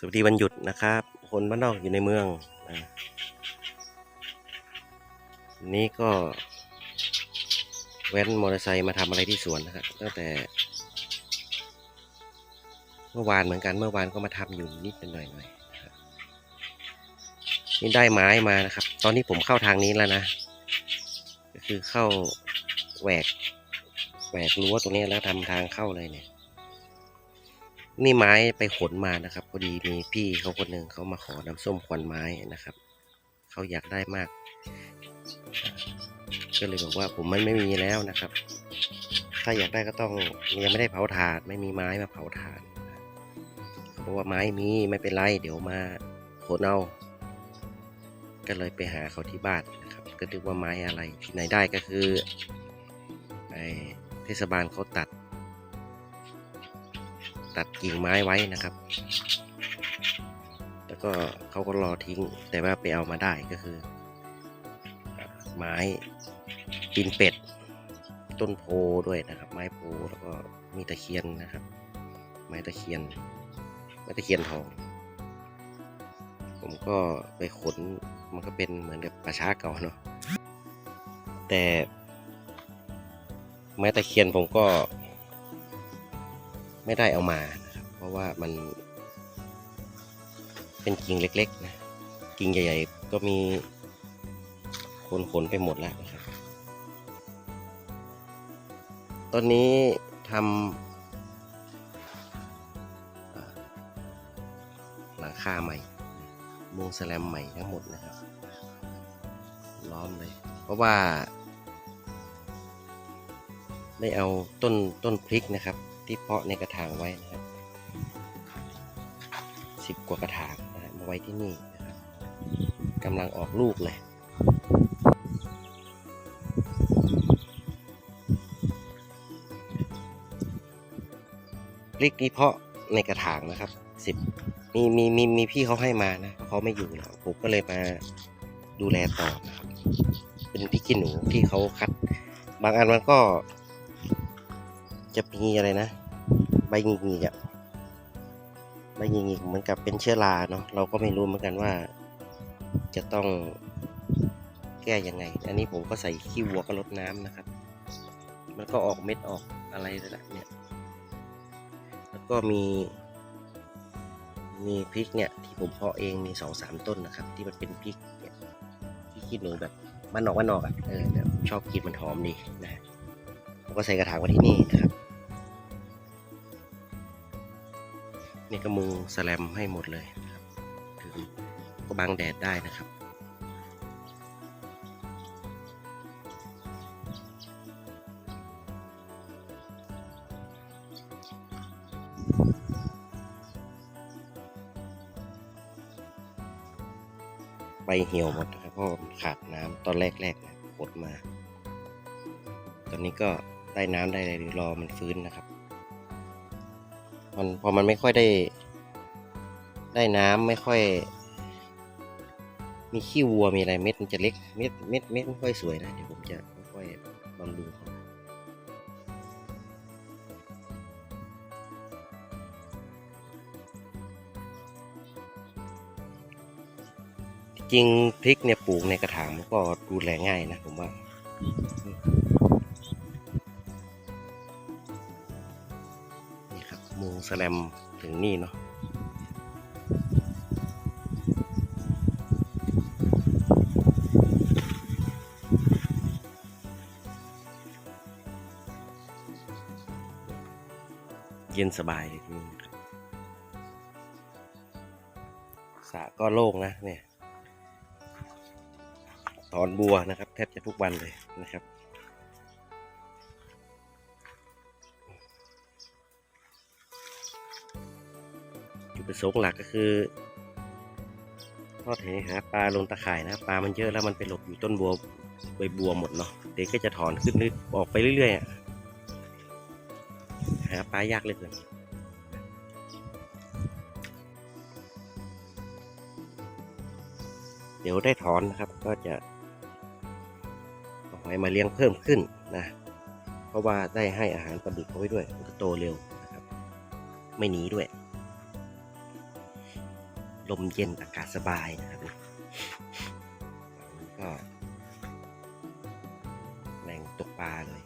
สวัสดีวันหยุดนะครับ คนบ้านนอกอยู่ในเมืองนะวันนี้ก็แว้นมอเตอร์ไซค์มาทำอะไรที่สวนนะครับตั้งแต่ เมื่อวานเหมือนกันเมื่อวานก็มาทำอยู่นิดหน่อยหน่อยนะครับนี่ได้ไม้มานะครับ ตอนนี้ผมเข้าทางนี้แล้วนะ ก็คือเข้าแหวกแหวกรั้วตรงนี้แล้วทำทางเข้าเลยเนี่ย นี่ไม้ไปขนมานะครับพอดีมีพี่เขาคนหนึ่งเขามาขอน้ำส้มควันไม้นะครับเขาอยากได้มาก ก็เลยบอกว่าผมมันไม่มีแล้วนะครับ ถ้าอยากได้ก็ต้องยังไม่ได้เผาถ่าน ไม่มีไม้มาเผาถ่านเขาบอกว่าไม้มีไม่เป็นไรเดี๋ยวมาขนเอาก็เลยไปหาเขาที่บ้านนะครับ ก็นึกว่าไม้อะไรที่ไหนได้ก็คือไอเทศบาลเขาตัด ตัดกิ่งไม้ไว้นะครับ แล้วก็เขาก็รอทิ้ง แต่ว่าไปเอามาได้ก็คือ ไม้ปีนเป็ด ต้นโพด้วยนะครับ ไม้โพแล้วก็มีตะเคียนนะครับ ไม้ตะเคียน ไม้ตะเคียนทอง ผมก็ไปขน มันก็เป็นเหมือนกับป่าช้าเก่าเนาะ แต่ไม้ตะเคียนผมก็ ไม่ได้เอามานะครับเพราะว่ามันเป็นกิ่งเล็กๆนะกิ่งใหญ่ ๆ ก็มีคนขนไปหมดแล้วนะครับตอนนี้ทำหลังคาใหม่ มุงแสแลมใหม่ทั้งหมดนะครับ ล้อมเลย เพราะว่า ได้เอาต้นต้นพริกนะครับ ที่เพาะในกระถางไว้นะครับสิบกว่ากระถางนะครับมาไว้ที่นี่นะครับกำลังออกลูกเลยพริกนี่เพาะในกระถางนะครับสิบมีมีมีมีพี่เขาให้มานะเขาไม่อยู่แล้วผมก็เลยมาดูแลต่อนะครับเป็นพริกขี้หนูที่เขาคัด บางอันมันก็ จะมีอะไรนะ ใบหงิกๆอะใบหงิกๆเหมือนกับเป็นเชื้อราเนาะเราก็ไม่รู้เหมือนกันว่า จะต้องแก้ยังไง อันนี้ผมก็ใส่ขี้วัวก็ลดน้ำนะครับ มันก็ออกเม็ดออกอะไรแล้วล่ะเนี่ย แล้วก็มี มีพริกเนี่ยที่ผมเพาะเองมีสองสามต้นนะครับ ที่มันเป็นพริกเนี่ยที่ขี้หนูแบบบ้านนอกบ้านนอกอะเออชอบกินมันหอมดีนะ ก็ใส่กระถางไว้ที่นี่นะครับนี่ก็มุงสแลมให้หมดเลยนะครับถึงก็บังแดดได้นะครับใบเหี่ยวหมดนะครับเพราะมันขาดน้ำตอนแรกๆนะกดมา ตอนนี้ก็ ได้น้ำได้อะไรเดี๋ยวรอมันฟื้นนะครับ มันพอมันไม่ค่อยได้ ได้น้ำไม่ค่อย มีขี้วัวมีอะไรเม็ดมันจะเล็กเม็ดเม็ดเม็ดไม่ค่อยสวยนะเดี๋ยวผมจะค่อยๆบำรุงเขาจริงพริกเนี่ยปลูกในกระถางมันก็ดูแลง่ายนะผมว่า ครับมุงสลมถึงนี่เนาะเย็นสบายเลยที่นี่สระก็โล่งนะเนี่ยถอนบัวนะครับ แทบจะทุกวันเลยนะครับ ประสงค์หลักก็คือทอดแหหาปลาลงตะข่ายนะปลามันเยอะแล้วมันไปหลบอยู่ต้นบัวใบบัวหมดเนาะเด็กก็จะถอนขึ้นนึกออกไปเรื่อยๆอะหาปลายากเหลยเกินเดี๋ยวได้ถอนนะครับก็จะเอาหอยมาเลี้ยงเพิ่มขึ้นนะ เพราะว่าได้ให้อาหารปลาดุกเขาไว้ด้วยมันก็โตเร็วนะครับ ไม่หนีด้วย ลมเย็นอากาศสบายนะครับนี่ก็แหล่งตกปลาเลย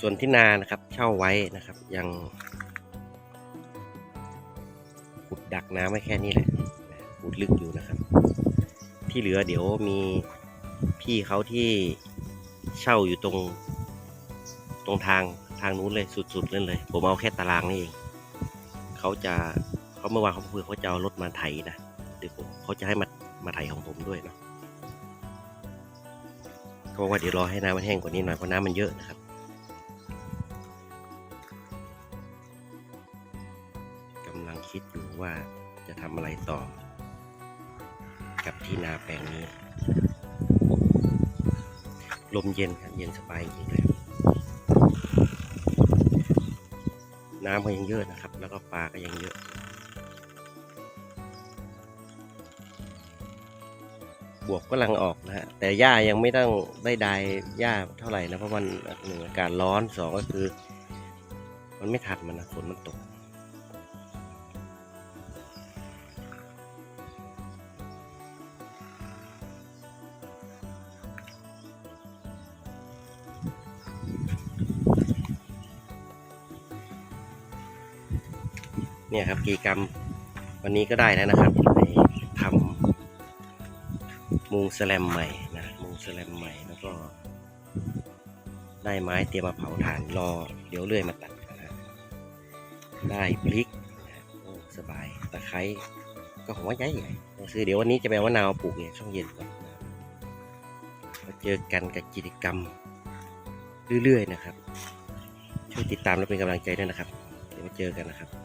ส่วนที่นานะครับเช่าไว้นะครับยังขุดดักน้ำไว้แค่นี้แหละขุดลึกอยู่นะครับ ที่เหลือเดี๋ยวมีพี่เขาที่เช่าอยู่ตรง ตรงทางทางนู้นเลยสุดๆนั่นเลย ผมเอาแค่ตารางนี่เองเขาจะเขาเมื่อวานเขาคุยเขาจะเอารถมาไถนะเดี๋ยวผมเขาจะให้มามาไถของผมด้วยเนาะเขาบอกว่าเดี๋ยวรอให้น้ำมันแห้งกว่านี้หน่อยเพราะน้ำมันเยอะนะครับกำลังคิดอยู่ว่าจะทำอะไรต่อ กับที่นาแปลงนี้ ลมเย็นครับเย็นสบายจริงเลย น้ำก็ยังเยอะนะครับ แล้วก็ปลาก็ยังเยอะ บวกกำลังออกนะฮะ แต่หญ้ายังไม่ต้องได้ดายหญ้าเท่าไหร่นะ เพราะมันหนึ่งอากาศร้อนสองก็คือ มันไม่ทันมันนะฝนมันตก เนี่ยครับกิจกรรมวันนี้ก็ได้แล้วนะครับไปทำมุงสแลมใหม่นะมุงสแลมใหม่แล้วก็ ได้ไม้เตรียมมาเผาถ่านรอเดี๋ยวเลื่อยมาตัดนะได้พริกโอ้สบายตะไคร้ก็ของว่าใหญ่ใหญ่ซื้อเดี๋ยววันนี้จะไปเอามะนาวปลูกเนี่ยช่องเย็นก่อนนะมาเจอกันกับกิจกรรมเรื่อยๆนะครับช่วยติดตามและเป็นกำลังใจด้วยนะครับ เดี๋ยวมาเจอกันนะครับ